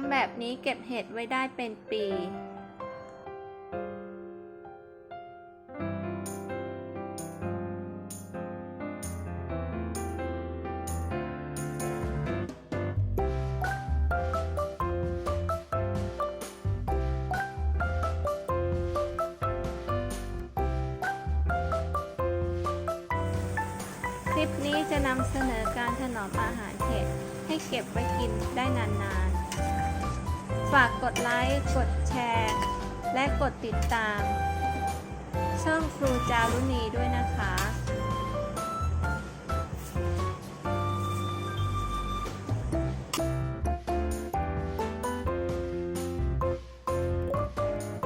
ำแบบนี้เก็บเห็ดไว้ได้เป็นปี คลิปนี้จะนำเสนอการถนอมอาหารเห็ดให้เก็บไว้กินได้นานๆ ฝากกดไลค์ กดแชร์ และกดติดตาม ช่องครูจารุณีด้วยนะคะ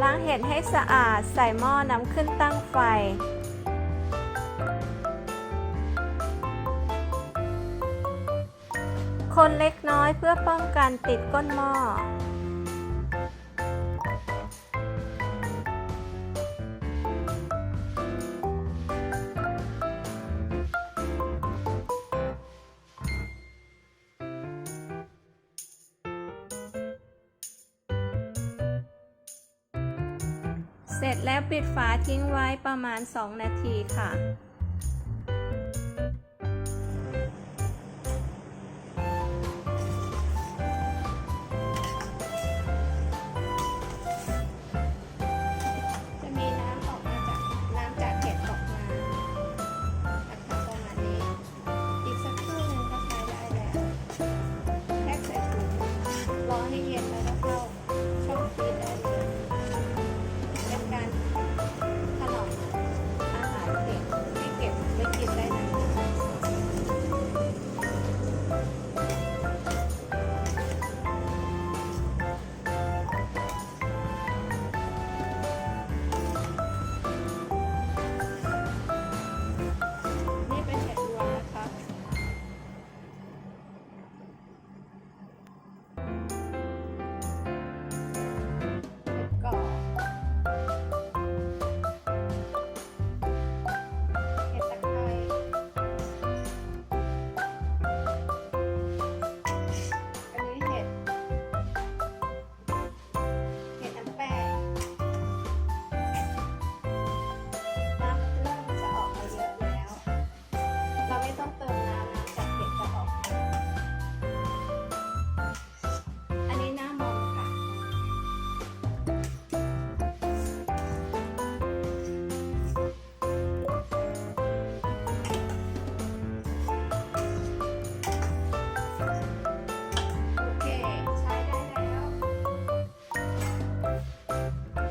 ล้างเห็ดให้สะอาดใส่หม้อนำขึ้นตั้งไฟ คนเล็กน้อยเพื่อป้องกันติดก้นหม้อ เสร็จแล้วปิดฝาทิ้งไว้ประมาณ 2 นาทีค่ะ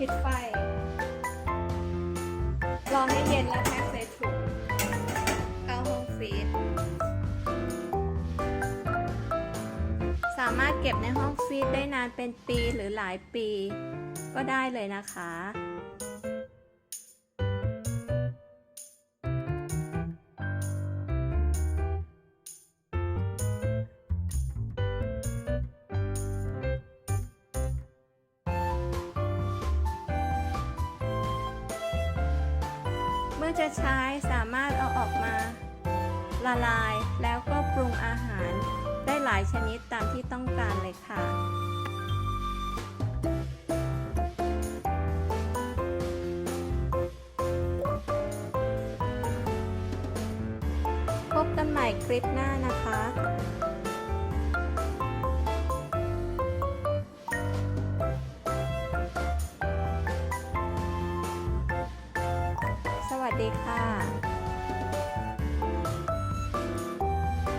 ปิดไฟ รอให้เย็นแล้วแพ็คใส่ถุงเข้าห้องฟรีซสามารถเก็บในห้องฟรีซได้นานเป็นปีหรือหลายปี ก็ได้เลยนะคะ มื่อจะใช้สามารถเอาออกมา ละลายแล้วก็ปรุงอาหารได้หลายชนิดตามที่ต้องการเลยค่ะพบกันใหม่คลิปหน้านะคะ ดีค่ะ